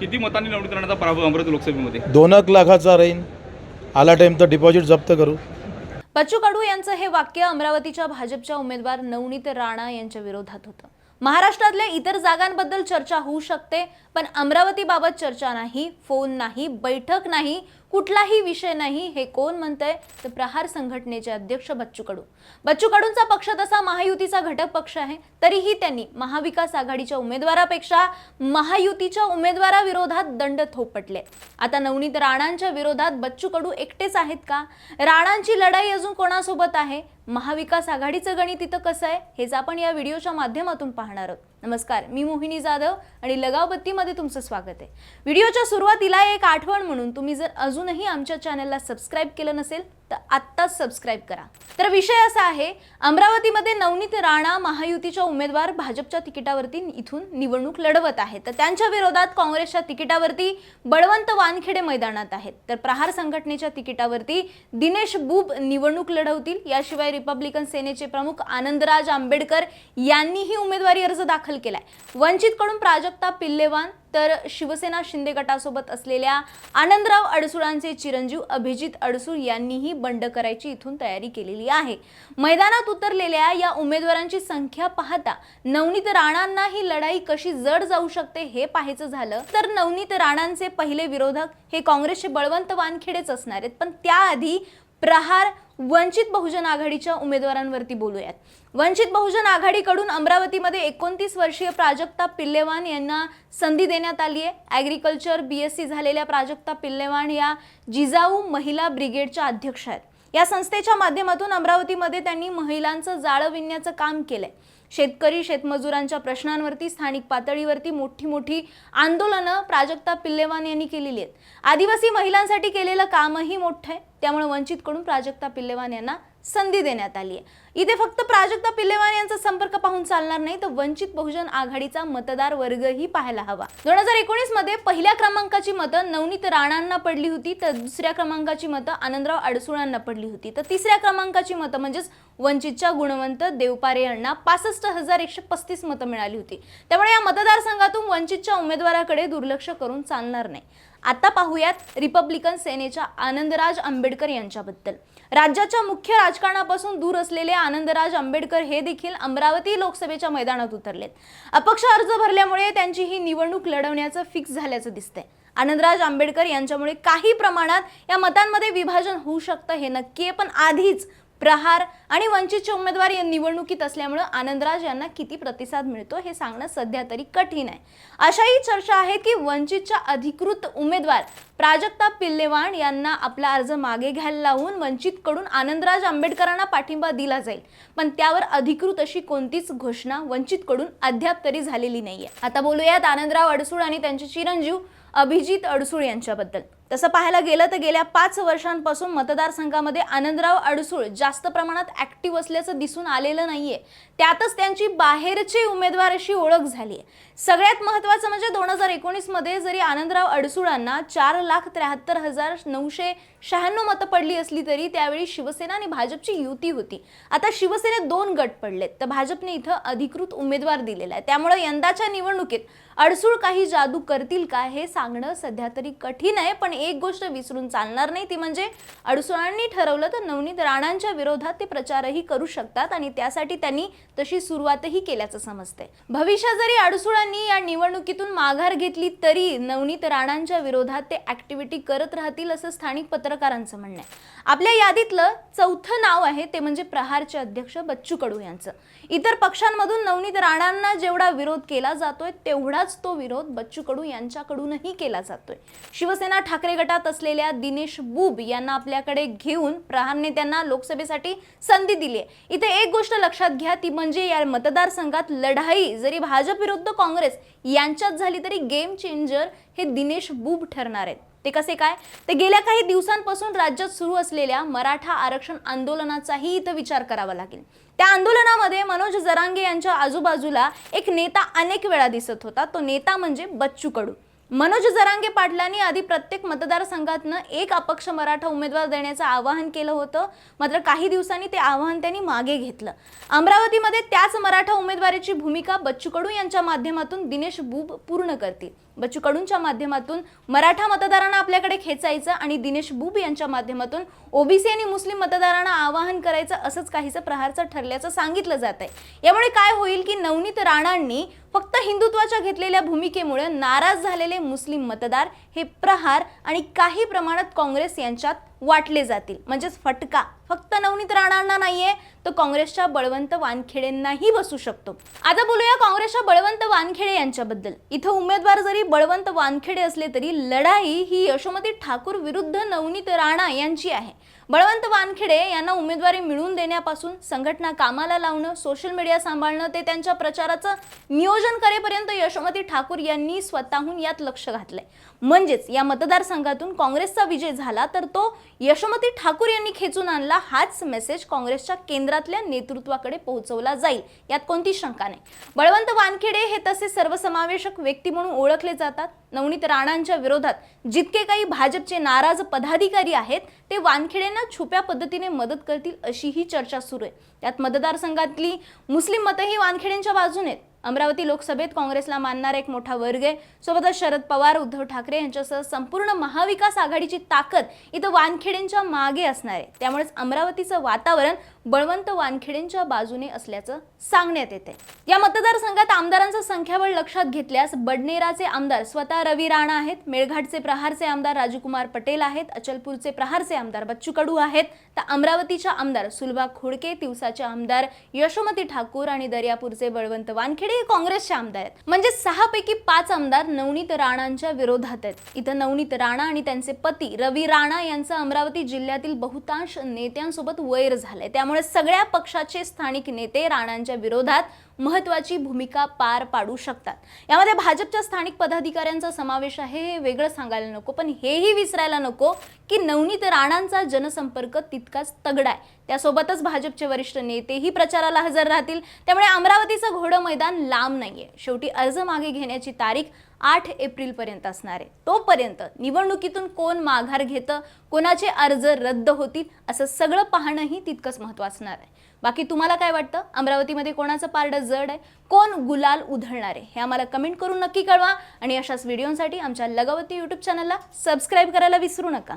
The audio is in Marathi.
किती मतांनी नवनीत राणाचा पराभव अमरावती लोकसभेमध्ये? दोन एक लाखाचा राहीन आला टाईम तर डिपॉझिट जप्त करू. बच्चू कडू यांचं हे वाक्य अमरावतीच्या भाजपच्या उमेदवार नवनीत राणा यांच्या विरोधात होतं. महाराष्ट्रातल्या इतर जागांबद्दल चर्चा होऊ शकते पण अमरावतीबाबत चर्चा नाही फोन नाही बैठक नाही कुठलाही विषय नाही हे कोण म्हणतंय? तर प्रहार संघटनेचे अध्यक्ष बच्चू कडू. बच्चू कडूंचा पक्ष तसा महायुतीचा घटक पक्ष आहे तरीही त्यांनी महाविकास आघाडीच्या उमेदवारापेक्षा महायुतीच्या उमेदवाराविरोधात दंड थोपटले. आता नवनीत राणांच्या विरोधात बच्चू कडू एकटेच आहेत का? राणांची लढाई अजून कोणासोबत आहे? महाविकास आघाडीचं गणित इथं कसं आहे? हेच आपण या व्हिडिओच्या माध्यमातून पाहणार आहोत. नमस्कार मी मोहिनी जाधव आणि मध्ये तुमचं स्वागत आहे. व्हिडिओच्या सुरुवातीला एक आठवण म्हणून तुम्ही जर अजूनही आमच्या चॅनलला सबस्क्राईब केलं नसेल तर आत्ताच सबस्क्राईब करा. तर विषय असा आहे अमरावतीमध्ये नवनीत राणा महायुतीच्या उमेदवार भाजपच्या तिकिटावरती इथून निवडणूक लढवत आहेत. तर त्यांच्या विरोधात काँग्रेसच्या तिकिटावरती बळवंत वानखेडे मैदानात आहेत. तर प्रहार संघटनेच्या तिकिटावरती दिनेश बुब निवडणूक लढवतील. याशिवाय रिपब्लिकन सेनेचे प्रमुख आनंदराज आंबेडकर यांनीही उमेदवारी अर्ज दाखल केलाय. वंचितकडून प्राजक्ता पिल्लेवान तर शिवसेना शिंदे गटासोबत असलेल्या आनंदराव अडसुळांचे चिरंजीव अभिजित अडसूळ यांनीही बंड करायची इथून तयारी केलेली आहे. मैदानात उतरलेल्या या उमेदवारांची संख्या पाहता नवनीत राणांना ही लढाई कशी जड जाऊ शकते हे पाहायचं झालं. तर नवनीत राणांचे पहिले विरोधक हे काँग्रेसचे बळवंत वानखेडेच असणार आहेत. पण त्याआधी प्रहार वंचित बहुजन आघाडीच्या उमेदवारांवरती बोलूयात. वंचित बहुजन आघाडीकडून अमरावतीमध्ये एकोणतीस वर्षीय प्राजक्ता पिल्लेवान यांना संधी देण्यात आली आहे. ॲग्रिकल्चर बी एस सी झालेल्या प्राजक्ता पिल्लेवान या जिजाऊ महिला ब्रिगेडच्या अध्यक्ष आहेत. या संस्थेच्या माध्यमातून अमरावतीमध्ये त्यांनी महिलांचं जाळं विणण्याचं काम केलंय. शेतकरी शेतमजुरांच्या प्रश्नांवरती स्थानिक पातळीवरती मोठी मोठी आंदोलनं प्राजक्ता पिल्लेवान यांनी केलेली आहेत. आदिवासी महिलांसाठी केलेलं कामही मोठं आहे. त्यामुळे वंचितकडून प्राजक्ता पिल्लेवान यांना संधी देण्यात आली आहे. इथे फक्त प्राजक्ता पिल्लेवान यांचा संपर्क पाहून चालणार नाही तर वंचित बहुजन आघाडीचा मतदार वर्गही पाहायला हवा. दोन हजार एकोणीसमध्ये पहिल्या क्रमांकाची मतं नवनीत राणांना पडली होती तर दुसऱ्या क्रमांकाची मतं आनंदराव अडसुळांना पडली होती. तर तिसऱ्या क्रमांकाची मतं म्हणजेच वंचितच्या गुणवंत देवपारे यांना पासष्ट हजार एकशे पस्तीस मतं मिळाली होती. त्यामुळे या मतदारसंघातून वंचितच्या उमेदवाराकडे दुर्लक्ष करून चालणार नाही. आता पाहूयात रिपब्लिकन सेनेच्या आनंदराज आंबेडकर यांच्याबद्दल. राज्याच्या मुख्य राजकारणापासून दूर असलेले आनंदराज आंबेडकर हे देखील अमरावती लोकसभेच्या मैदानात उतरलेत. अपक्ष अर्ज भरल्यामुळे त्यांची ही निवडणूक लढवण्याचं फिक्स झाल्याचं दिसतंय. आनंदराज आंबेडकर यांच्यामुळे काही प्रमाणात या मतांमध्ये विभाजन होऊ शकतं हे नक्की आहे पण आधीच प्रहार आणि वंचितचे उमेदवार या निवडणुकीत असल्यामुळं आनंदराज यांना किती प्रतिसाद मिळतो हे सांगणं सध्या तरी कठीण आहे. अशाही चर्चा आहे की वंचितच्या अधिकृत उमेदवार प्राजक्ता पिल्लेवाण यांना आपला अर्ज मागे घ्यायला लावून वंचितकडून आनंदराज आंबेडकरांना पाठिंबा दिला जाईल. पण त्यावर अधिकृत अशी कोणतीच घोषणा वंचितकडून अद्याप तरी झालेली नाहीये. आता बोलूयात आनंदराव अडसूळ आणि त्यांचे चिरंजीव अभिजित अडसूळ यांच्याबद्दल. तसं पाहायला गेलं तर गेल्या पाच वर्षांपासून मतदारसंघामध्ये आनंदराव अडसूळ जास्त प्रमाणात ऍक्टिव्ह असल्याचं दिसून आलेलं नाहीये. त्यातच त्यांची बाहेरची उमेदवार अशी ओळख झाली आहे सगळ्यात महत्त्वाचं म्हणजे दोन हजार एकोणीसमध्ये जरी आनंदराव अडसूळांना चार लाख त्र्याहत्तर हजार नऊशे शहाण्णव मतं पडली असली तरी त्यावेळी शिवसेना आणि भाजपची युती होती. आता शिवसेनेत दोन गट पडलेत. तर भाजपने इथं अधिकृत उमेदवार दिलेला आहे. त्यामुळे यंदाच्या निवडणुकीत अडसूळ काही जादू करतील का हे सांगणं सध्या तरी कठीण आहे पण एक गोष्ट विसरून चालणार नाही ती म्हणजे अडसूळांनी ठरवलं तर नवनीत राणांच्या विरोधात ते प्रचारही करू शकतात आणि त्यासाठी त्यांनी तशी सुरुवातही केल्याचं समजतंय. भविष्यात जरी अडसूळांनी या निवडणुकीतून माघार घेतली तरी नवनीत राणांच्या विरोधात ते ऍक्टिव्हिटी करत राहतील असं स्थानिक पत्रकारांचं म्हणणं आहे. आपल्या यादीतलं चौथं नाव आहे ते म्हणजे प्रहारचे अध्यक्ष बच्चू कडू यांचं. इतर पक्षांमधून नवनीत राणांना जेवढा विरोध केला जातोय तेवढा तेवढाच तो विरोध बच्चू कडू यांच्याकडूनही केला जातोय. शिवसेना ठाकरे गटात असलेल्या दिनेश बुब यांना आपल्याकडे घेऊन प्रहारने त्यांना लोकसभेसाठी संधी दिली आहे. इथे एक गोष्ट लक्षात घ्या ती म्हणजे या मतदारसंघात लढाई जरी भाजप विरुद्ध काँग्रेस यांच्यात झाली तरी गेम चेंजर हे दिनेश बुब ठरणार आहेत. ते कसे काय? ते गेल्या काही दिवसांपासून राज्यात सुरू असलेल्या मराठा आरक्षण आंदोलनाचाही इथं विचार करावा लागेल. त्या आंदोलनामध्ये मनोज जरांगे यांच्या आजूबाजूला एक नेता अनेक वेळा दिसत होता. तो नेता म्हणजे बच्चू कडू मनोज जरांगे पाटलांनी आधी प्रत्येक मतदारसंघातनं एक अपक्ष मराठा उमेदवार देण्याचं आवाहन केलं होतं. मात्र काही दिवसांनी ते आवाहन त्यांनी मागे घेतलं. अमरावतीमध्ये त्याच मराठा उमेदवाराची भूमिका बच्चू कडू यांच्या माध्यमातून दिनेश बुब पूर्ण करतील. बच्चू कडूंच्या माध्यमातून मराठा मतदारांना आपल्याकडे खेचायचं आणि दिनेश बुब यांच्या माध्यमातून ओबीसी आणि मुस्लिम मतदारांना आवाहन करायचं असंच काहीसं प्रहारचं ठरल्याचं सांगितलं जात आहे यामुळे काय होईल की नवनीत राणांनी फक्त हिंदुत्वाच्या घेतलेल्या भूमिकेमुळे नाराज झालेले मुस्लिम मतदार हे प्रहार आणि काही प्रमाणात काँग्रेस यांच्यात वाटले जातील. म्हणजेच फटका. फक्त नवनीत राणांना नाहीये तर काँग्रेसच्या बळवंत वानखेडेंनाही बसू शकतो. आता बोलूया काँग्रेसच्या बळवंत वानखेडे यांच्याबद्दल. इथं उमेदवार जरी बळवंत वानखेडे असले तरी लढाई ही यशोमती ठाकूर विरुद्ध नवनीत राणा यांची आहे. बळवंत वानखेडे यांना उमेदवारी मिळवून देण्यापासून संघटना कामाला लावणं सोशल मीडिया सांभाळणं ते त्यांच्या प्रचाराचं नियोजन करेपर्यंत यशोमती ठाकूर यांनी स्वतःहून यात लक्ष घातलंय. म्हणजेच या मतदारसंघातून काँग्रेसचा विजय झाला तर तो यशोमती ठाकूर यांनी खेचून आणला हाच मेसेज काँग्रेसच्या केंद्रातल्या नेतृत्वाकडे पोहोचवला जाईल. यात कोणती शंका नाही. बळवंत वानखेडे हे तसे सर्वसमावेशक व्यक्ती म्हणून ओळखले जातात. नवनीत राणांच्या विरोधात जितके काही भाजपचे नाराज पदाधिकारी आहेत ते वानखेडेंना छुप्या पद्धतीने मदत करतील अशी ही चर्चा सुरू आहे. त्यात मतदारसंघातली मुस्लिम मतंही वानखेडेंच्या बाजूने आहेत. अमरावती लोकसभेत काँग्रेसला मानणारा एक मोठा वर्ग आहे. सोबतच शरद पवार उद्धव ठाकरे यांच्यासह संपूर्ण महाविकास आघाडीची ताकद इथं वानखेडेंच्या मागे असणार आहे. त्यामुळेच अमरावतीचं वातावरण बळवंत वानखेडेंच्या बाजूने असल्याचं सांगण्यात येते या मतदारसंघात आमदारांचं संख्याबळ लक्षात घेतल्यास बडनेराचे आमदार स्वतः रवी राणा आहेत मेळघाटचे प्रहारचे आमदार राजकुमार पटेल आहेत अचलपूरचे प्रहारचे आमदार बच्चू कडू आहेत तर अमरावतीच्या आमदार सुलभा खोडके तिवसाचे आमदार यशोमती ठाकूर आणि दर्यापूरचे बळवंत वानखेडे हे काँग्रेसचे आमदार आहेत. म्हणजे सहा पैकी पाच आमदार नवनीत राणांच्या विरोधात आहेत. इथं नवनीत राणा आणि त्यांचे पती रवी राणा यांचं अमरावती जिल्ह्यातील बहुतांश नेत्यांसोबत वैर झालंय. त्यामुळे सगळ्या पक्षाचे स्थानिक नेते राणांच्या विरोधात महत्त्वाची भूमिका पार पाडू शकतात. यामध्ये भाजपच्या स्थानिक पदाधिकाऱ्यांचा समावेश आहे हे वेगळं सांगायला नको पण हेही विसरायला नको की नवनीत राणांचा जनसंपर्क तितकाच तगडा आहे. त्यासोबतच भाजपचे वरिष्ठ नेतेही प्रचाराला हजर राहतील. त्यामुळे अमरावतीचं घोडं मैदान लांब नाहीये. शेवटी अर्ज मागे घेण्याची तारीख आठ एप्रिलपर्यंत असणार आहे. तोपर्यंत निवडणुकीतून कोण माघार घेतं कोणाचे अर्ज रद्द होतील असं सगळं पाहणंही तितकंच महत्त्वाचं असणार आहे. बाकी तुम्हाला काय वाटतं? अमरावतीमध्ये कोणाचं पारडं जड आहे? कोण गुलाल उधळणार आहे? हे आम्हाला कमेंट करून नक्की कळवा. आणि अशाच व्हिडिओसाठी आमच्या लगावती यूट्यूब चॅनलला सबस्क्राईब करायला विसरू नका.